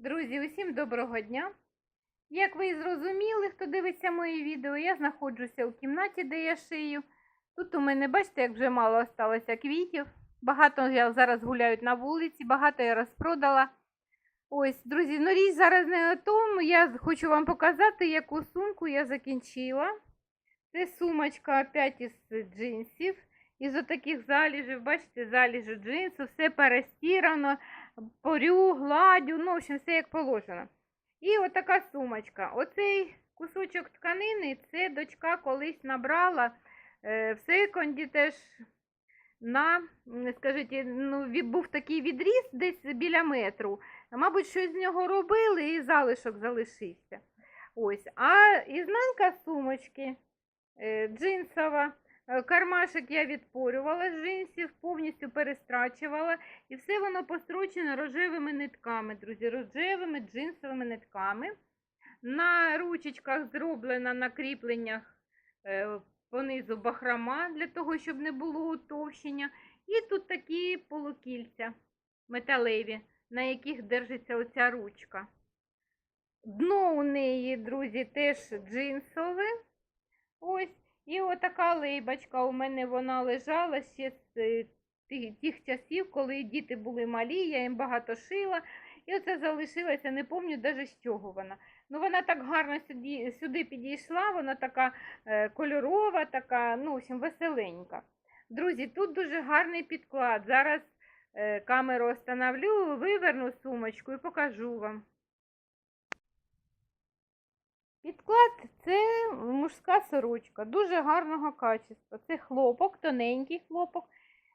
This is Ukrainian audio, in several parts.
Друзі, усім доброго дня! Як ви зрозуміли, хто дивиться мої відео, я знаходжуся у кімнаті, де я шию. Тут у мене, бачите, як вже мало осталося квітів. Багато я зараз гуляють на вулиці, багато я розпродала. Ось, друзі, ну річ зараз не о тому. Я хочу вам показати, яку сумку я закінчила. Це сумочка опять із джинсів. Із отаких заліжів, бачите, заліжу джинсу, все перестірано, порю, гладю, ну, в общем, все як положено. І отака сумочка. Оцей кусочок тканини, це дочка колись набрала е, в секонді теж на, скажіть, ну, був такий відріз десь біля метру. Мабуть, щось з нього робили і залишок залишився. Ось. А ізнанка сумочки е, джинсова. Е, Кармашик я відпорювала з джинсів, повністю перестрачувала. І все воно построчено рожевими нитками, друзі, рожевими джинсовими нитками. На ручечках зроблено на кріпленнях е, понизу бахрома для того, щоб не було утовщення. І тут такі полукільця металеві, на яких держиться оця ручка. Дно у неї, друзі, теж джинсове. Ось. І отака лейбочка у мене вона лежала ще з е, тих, часів, коли діти були малі, я їм багато шила. І оце залишилося, не пам'ятаю навіть з чого вона. Ну вона так гарно сюди, сюди підійшла, вона така е, кольорова, така, ну, в общем, веселенька. Друзі, тут дуже гарний підклад. Зараз е, камеру остановлю, виверну сумочку і покажу вам. Підклад це мужська сорочка, дуже гарного качества. Це хлопок, тоненький хлопок.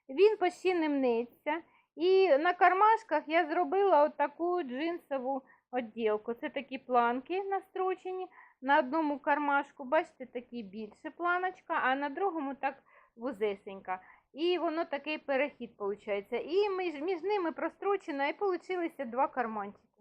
Він почти не мнеться. І на кармашках я зробила отаку джинсову відділку. Це такі планки настрочені. На одному кармашку, бачите, такі більше планочка, а на другому так вузесенька. І воно такий перехід виходить. І між, між ними прострочено, і вийшло два карманчики.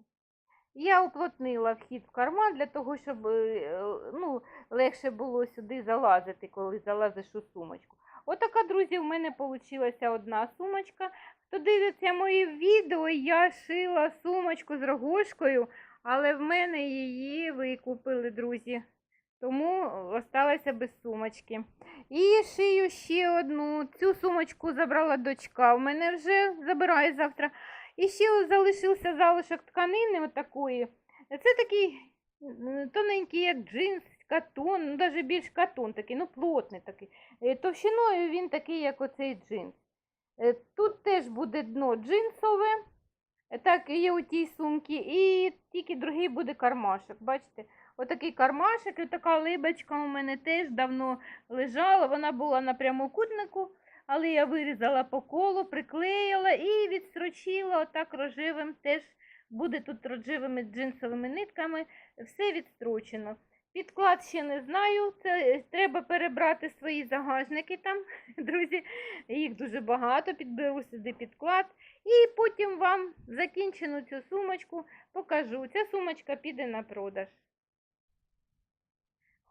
Я уплотнила вхід в карман для того, щоб е, ну, легше було сюди залазити, коли залазиш у сумочку. Отака, друзі, в мене вийшла одна сумочка. Хто дивиться мої відео, я шила сумочку з рогошкою, але в мене її викупили, друзі. Тому осталася без сумочки. І шию ще одну. Цю сумочку забрала дочка. У мене вже забирає завтра. І ще залишився залишок тканини отакої. Це такий тоненький, як джинс, катон, ну навіть більш катон такий, ну плотний такий. Е, Товщиною він такий, як оцей джинс. Е, Тут теж буде дно джинсове, е, так є у тій сумці, і тільки другий буде кармашок. Бачите? Отакий кармашик і така либочка у мене теж давно лежала. Вона була на прямокутнику, але я вирізала по колу, приклеїла і відстрочила отак рожевим. Теж буде тут рожевими джинсовими нитками. Все відстрочено. Підклад ще не знаю. Це треба перебрати свої загажники там, друзі. Їх дуже багато. Підберу сюди підклад. І потім вам закінчену цю сумочку покажу. Ця сумочка піде на продаж.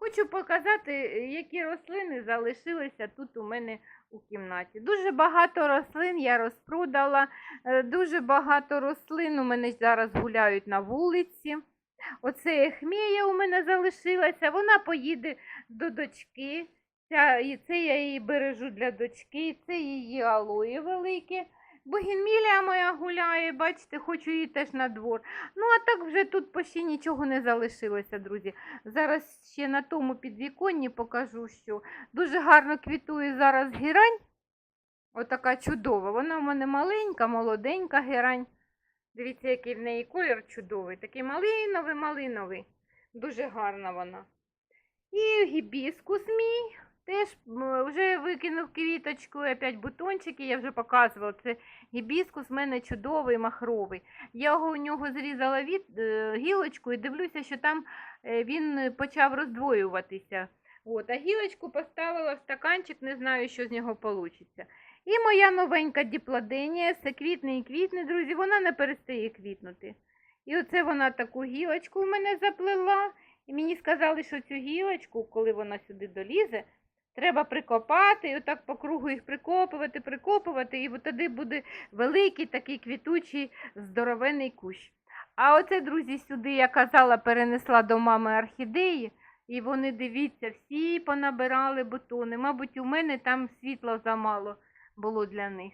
Хочу показати, е, які рослини залишилися тут у мене у кімнаті. Дуже багато рослин я розпродала, е, дуже багато рослин у мене зараз гуляють на вулиці. Оце ехмія у мене залишилася, вона поїде до дочки. Це я її бережу для дочки, це її алої велике. Богінмілія моя гуляє, бачите, хочу її теж на двор. Ну, а так вже тут почти нічого не залишилося, друзі. Зараз ще на тому підвіконні покажу, що дуже гарно квітує зараз герань. Отака чудова. Вона в мене маленька, молоденька герань. Дивіться, який в неї колір чудовий. Такий малиновий, малиновий. Дуже гарна вона. І гібіскус мій. Теж вже викинув квіточку, і опять бутончики, я вже показувала. Це гібіскус в мене чудовий, махровий. Я його у нього зрізала від, е, гілочку і дивлюся, що там е, він почав роздвоюватися. От, а гілочку поставила в стаканчик, не знаю, що з нього вийде. І моя новенька діпладенія, все квітне і квітне, друзі, вона не перестає квітнути. І оце вона таку гілочку в мене заплела. І мені сказали, що цю гілочку, коли вона сюди долізе, треба прикопати, і отак по кругу їх прикопувати, прикопувати, і от тоді буде великий такий квітучий здоровений кущ. А оце, друзі, сюди, я казала, перенесла до мами орхідеї. І вони, дивіться, всі понабирали бутони. Мабуть, у мене там світла замало було для них.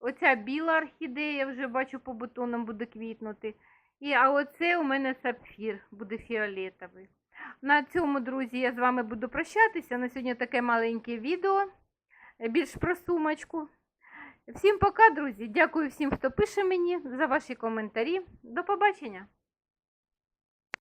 Оця біла орхідея, вже бачу, по бутонам буде квітнути. І, а оце у мене сапфір, буде фіолетовий. На цьому, друзі, я з вами буду прощатися. На сьогодні таке маленьке відео, більш про сумочку. Всім пока, друзі. Дякую всім, хто пише мені за ваші коментарі. До побачення!